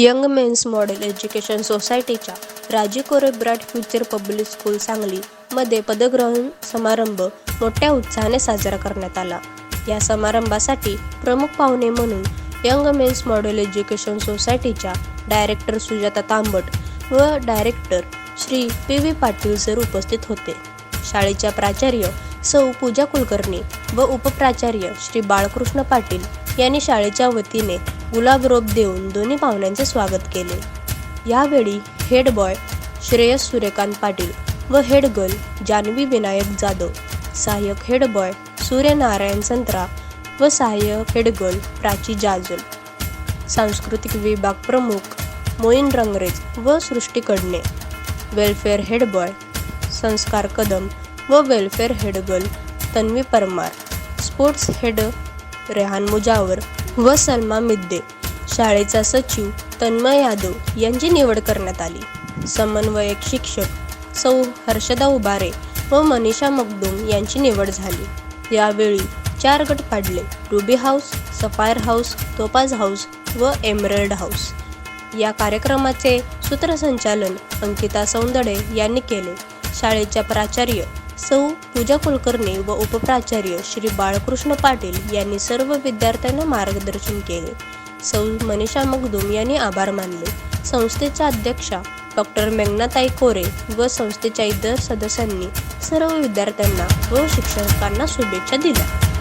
Young men's model education सोसायटीच्या राजी कोरेब्राट फ्युचर पब्लिक स्कूल सांगली मध्ये पदग्रहण समारंभ मोठ्या उत्साहाने साजरा करण्यात आला. या समारंभासाठी प्रमुख पाहुणे म्हणून यंग मेन्स मॉडेल एज्युकेशन सोसायटीच्या डायरेक्टर सुजाता तांबट व director Shri P V Patil sir उपस्थित होते. शाळेच्या प्राचार्य सौ पूजा कुलकर्णी व उपप्राचार्य श्री बाळकृष्ण पाटील यांनी शाळेच्या वतीने गुलाब रोप देऊन दोन्ही पाहुण्यांचे स्वागत केले. यावेळी हेड बॉय श्रेयस सूर्यकांत पाटील व हेड गर्ल जान्हवी विनायक जाधव सहाय्यक हेड बॉय सूर्यनारायण संत्रा व सहाय्यक हेड गर्ल प्राची जाजल. सांस्कृतिक विभाग प्रमुख मोईन रंगरेज व Srushti Kadne. Welfare head boy Sanskar Kadam व welfare head girl Tanvi Parmar. Sports head Rehan Mujawar व सलमा मिद्दे. शाळेचा सचिव तन्मय यादव यांची निवड करण्यात आली. समन्वयक शिक्षक सौ हर्षदा उबारे व मनीषा मगदूम यांची निवड झाली. यावेळी चार गट पाडले ruby house sapphire house topaz house व एमरल्ड हाऊस. या कार्यक्रमाचे सूत्रसंचालन अंकिता सौंदडे यांनी केले. शाळेच्या प्राचार्य सौ. पूजा कुलकर्णी व उपप्राचार्य श्री. बाळकृष्ण पाटील यांनी सर्व विद्यार्थ्यांना मार्गदर्शन केले. सौ. मनीषा मगदुम यांनी आभार मानले. संस्थेच्या अध्यक्षा डॉक्टर मेघनाताई कोरे व संस्थेच्या इतर सदस्यांनी सर्व विद्यार्थ्यांना व शिक्षकांना शुभेच्छा दिल्या.